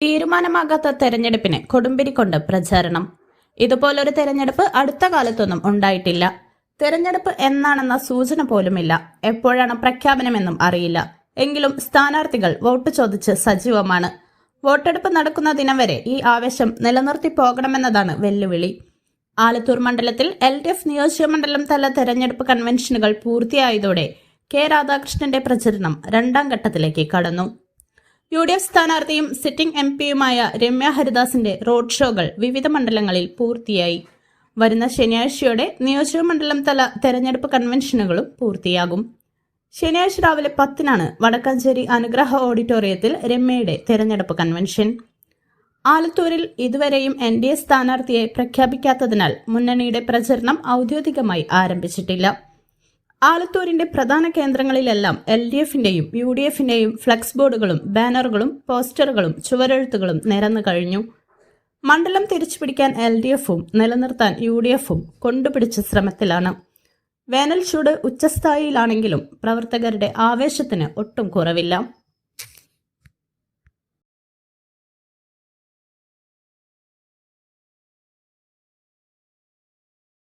തീരുമാനമാകാത്ത തെരഞ്ഞെടുപ്പിന് കൊടുമ്പിരി കൊണ്ട് പ്രചാരണം. ഇതുപോലൊരു തെരഞ്ഞെടുപ്പ് അടുത്ത കാലത്തൊന്നും ഉണ്ടായിട്ടില്ല. തെരഞ്ഞെടുപ്പ് എന്നാണെന്ന സൂചന പോലുമില്ല. എപ്പോഴാണ് പ്രഖ്യാപനമെന്നും അറിയില്ല. എങ്കിലും സ്ഥാനാർത്ഥികൾ വോട്ട് ചോദിച്ച് സജീവമാണ്. വോട്ടെടുപ്പ് നടക്കുന്ന ദിനം വരെ ഈ ആവേശം നിലനിർത്തി പോകണമെന്നതാണ് വെല്ലുവിളി. ആലത്തൂർ മണ്ഡലത്തിൽ എൽ ഡി എഫ് നിയോജകമണ്ഡലം തല തെരഞ്ഞെടുപ്പ് കൺവെൻഷനുകൾ പൂർത്തിയായതോടെ കെ രാധാകൃഷ്ണന്റെ പ്രചരണം രണ്ടാം ഘട്ടത്തിലേക്ക് കടന്നു. യു ഡി എഫ് സ്ഥാനാർത്ഥിയും സിറ്റിംഗ് എം പിയുമായ രമ്യ ഹരിദാസിന്റെ റോഡ് ഷോകൾ വിവിധ മണ്ഡലങ്ങളിൽ പൂർത്തിയായി. വരുന്ന ശനിയാഴ്ചയോടെ നിയോജകമണ്ഡലം തല തെരഞ്ഞെടുപ്പ് കൺവെൻഷനുകളും പൂർത്തിയാകും. ശനിയാഴ്ച രാവിലെ പത്തിനാണ് വടക്കാഞ്ചേരി അനുഗ്രഹ ഓഡിറ്റോറിയത്തിൽ രമ്യയുടെ തെരഞ്ഞെടുപ്പ് കൺവെൻഷൻ. ആലത്തൂരിൽ ഇതുവരെയും എൻ ഡി എ സ്ഥാനാർത്ഥിയെ പ്രഖ്യാപിക്കാത്തതിനാൽ മുന്നണിയുടെ പ്രചരണം ഔദ്യോഗികമായി ആരംഭിച്ചിട്ടില്ല. ആലത്തൂരിന്റെ പ്രധാന കേന്ദ്രങ്ങളിലെല്ലാം എൽ ഡി എഫിന്റെയും യു ഡി എഫിന്റെയും ഫ്ലക്സ് ബോർഡുകളും ബാനറുകളും പോസ്റ്ററുകളും ചുവരെഴുത്തുകളും നിരന്നു കഴിഞ്ഞു. മണ്ഡലം തിരിച്ചുപിടിക്കാൻ എൽ ഡി എഫും നിലനിർത്താൻ യു ഡി എഫും കൊണ്ടുപിടിച്ച ശ്രമത്തിലാണ്. വേനൽ ചൂട് ഉച്ചസ്ഥായിയിലാണെങ്കിലും പ്രവർത്തകരുടെ ആവേശത്തിന് ഒട്ടും കുറവില്ല.